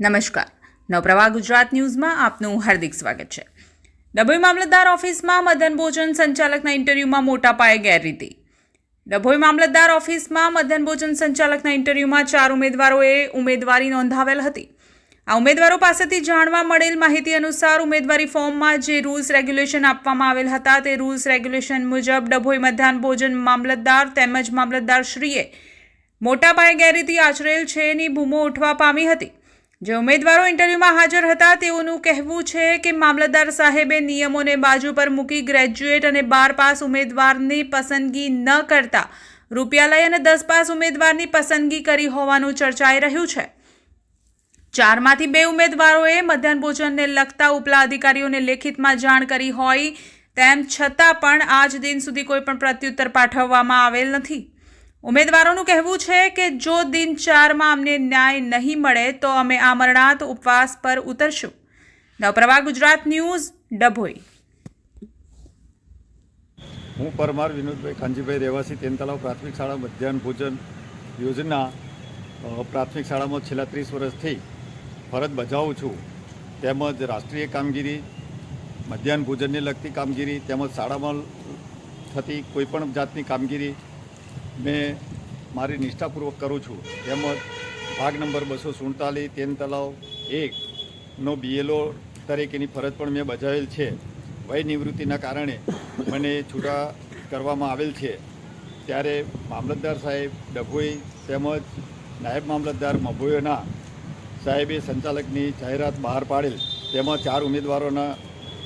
નમસ્કાર. નવપ્રવાહ ગુજરાત ન્યૂઝમાં આપનું હાર્દિક સ્વાગત છે. ડભોઈ મામલતદાર ઓફિસમાં મદન ભોજન સંચાલકના ઇન્ટરવ્યૂમાં મોટા પાયે ગેરરીતિ. ડભોઈ મામલતદાર ઓફિસમાં મદન ભોજન સંચાલકના ઇન્ટરવ્યૂમાં ચાર ઉમેદવારોએ ઉમેદવારી નોંધાવેલ હતી. આ ઉમેદવારો પાસેથી જાણવા મળેલ માહિતી અનુસાર ઉમેદવારી ફોર્મમાં જે રૂલ્સ રેગ્યુલેશન આપવામાં આવેલ હતા તે રૂલ્સ રેગ્યુલેશન મુજબ ડભોઈ મધ્યાહન ભોજન મામલતદાર તેમજ મામલતદાર શ્રીએ મોટા પાયે ગેરરીતિ આચરેલ છે ની બૂમો ઉઠવા પામી હતી. જે ઉમેદવારો ઇન્ટરવ્યૂમાં હાજર હતા, તેઓનું કહેવું છે કે મામલતદાર સાહેબે નિયમોને બાજુ પર મૂકી ગ્રેજ્યુએટ અને બાર પાસ ઉમેદવારની પસંદગી ન કરતા રૂપિયા લઈ અને દસ પાસ ઉમેદવારની પસંદગી કરી હોવાનું ચર્ચાઈ રહ્યું છે. ચારમાંથી બે ઉમેદવારોએ મધ્યાહન ભોજનને લગતા ઉપલા અધિકારીઓને લેખિતમાં જાણ કરી હોય તેમ છતાં પણ આજ દિન સુધી કોઈ પણ પ્રત્યુત્તર પાઠવવામાં આવેલ નથી. ઉમેદવારોનું કહેવું છે કે જો દિન ચારમાં અમને ન્યાય નહીં મળે, તો અમે આમરણાંત ઉપવાસ પર ઉતરશું. નવપ્રવાહ ગુજરાત ન્યૂઝ, ડભોઈ. હું પરમાર વિનોદભાઈ ખાનજીભાઈ રહેવાસી તેન તલાવ પ્રાથમિક શાળા, મધ્યાહન ભોજન યોજના પ્રાથમિક શાળામાં છેલ્લા ત્રીસ વર્ષથી ફરજ બજાવું છું. તેમજ રાષ્ટ્રીય કામગીરી, મધ્યાહન ભોજનને લગતી કામગીરી, તેમજ શાળામાં થતી કોઈપણ જાતની કામગીરી મેં મારી નિષ્ઠાપૂર્વક કરું છું. તેમજ ભાગ નંબર બસો સુડતાલીસ તેન તલાવ એકનો બીએલઓ તરીકેની ફરજ પણ મેં બજાવેલ છે. વય નિવૃત્તિના કારણે મને છૂટા કરવામાં આવેલ છે. ત્યારે મામલતદાર સાહેબ ડભોઈ તેમજ નાયબ મામલતદાર મભોયોના સાહેબે સંચાલકની જાહેરાત બહાર પાડેલ. તેમાં ચાર ઉમેદવારોના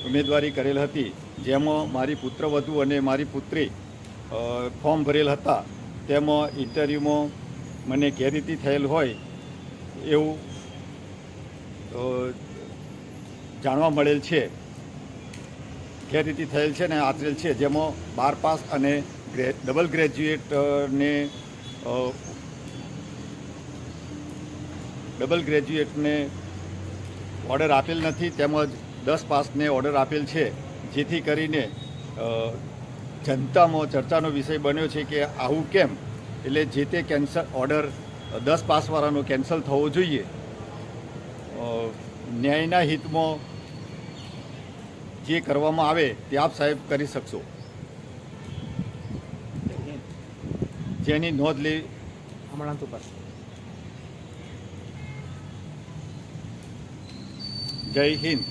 ઉમેદવારી કરેલ હતી. જેમાં મારી પુત્રવધુ અને મારી પુત્રી ફોર્મ ભરેલ હતા. તેમાં ઇન્ટરવ્યૂમાં મને ગેરરીતિ થયેલ હોય એવું જાણવા મળેલ છે. ગેરરીતિ થયેલ છે ને આચરેલ છે. જેમાં બાર પાસ અને ડબલ ગ્રેજ્યુએટને ડબલ ગ્રેજ્યુએટને ઓર્ડર આપેલ નથી. તેમજ દસ પાસને ઓર્ડર આપેલ છે. જેથી કરીને જનતામાં ચર્ચાનો વિષય બન્યો છે કે આવું કેમ? એટલે જે તે કેન્સલ ઓર્ડર દસ પાસવાળાનો કેન્સલ થવો જોઈએ. ન્યાયના હિતમાં જે કરવામાં આવે તે આપ સાહેબ કરી શકશો. જેની નોંધ લે હમણાં તો પાસે જય હિન્દ.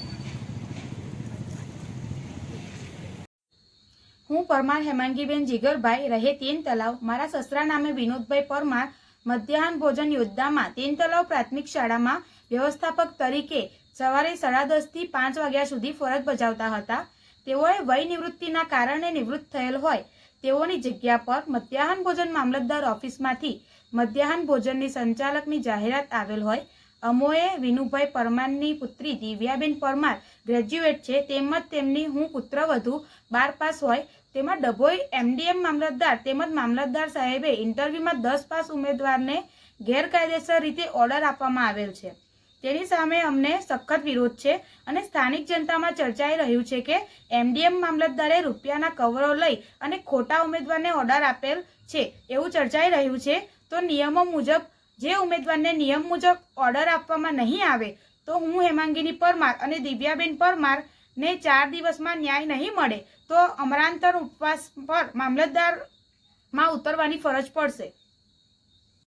હું પરમાર હેમાંગીબેન જીગરભાઈ રહે તીન તલાવ. મારા સસરા નામે વિનોદભાઈ પરમાર મધ્યાહન ભોજન યોદ્ધામાં તીન તલાવ પ્રાથમિક શાળામાં વ્યવસ્થાપક તરીકે સવારે સાડા દસથી પાંચ વાગ્યા સુધી ફરજ બજાવતા હતા. તેઓએ વય નિવૃત્તિના કારણે નિવૃત્ત થયેલ હોય તેઓની જગ્યા પર મધ્યાહન ભોજન મામલતદાર ઓફિસમાંથી મધ્યાહન ભોજનની સંચાલકની જાહેરાત આવેલ હોય. અમોએ વિનુભાઈ પરમારની પુત્રી દિવ્યાબેન પરમાર ગ્રેજ્યુએટ છે, તેમજ તેમની હું પુત્રવધુ બાર પાસ હોય તેમાં ડભોઈ એમડીએમ મામલતદાર તેમજ મામલતદાર સાહેબે ઇન્ટરવ્યૂમાં દસ પાસ ઉમેદવારને ગેરકાયદેસર રીતે ઓર્ડર આપવામાં આવેલ છે. તેની સામે અમને સખત વિરોધ છે અને સ્થાનિક જનતામાં ચર્ચાઈ રહ્યું છે કે એમડીએમ મામલતદારે રૂપિયાના કવરો લઈ અને ખોટા ઉમેદવારને ઓર્ડર આપેલ છે એવું ચર્ચાઈ રહ્યું છે. તો નિયમો મુજબ, જે ઉમેદવારને નિયમ મુજબ ઓર્ડર આપવામાં નહીં આવે, તો હું હેમાંગીની પરમાર અને દિવ્યાબેન પરમાર ને ચાર દિવસમાં ન્યાય નહીં મળે તો અમરાંતર ઉપવાસ પર મામલતદારમાં ઉતરવાની ફરજ પડશે.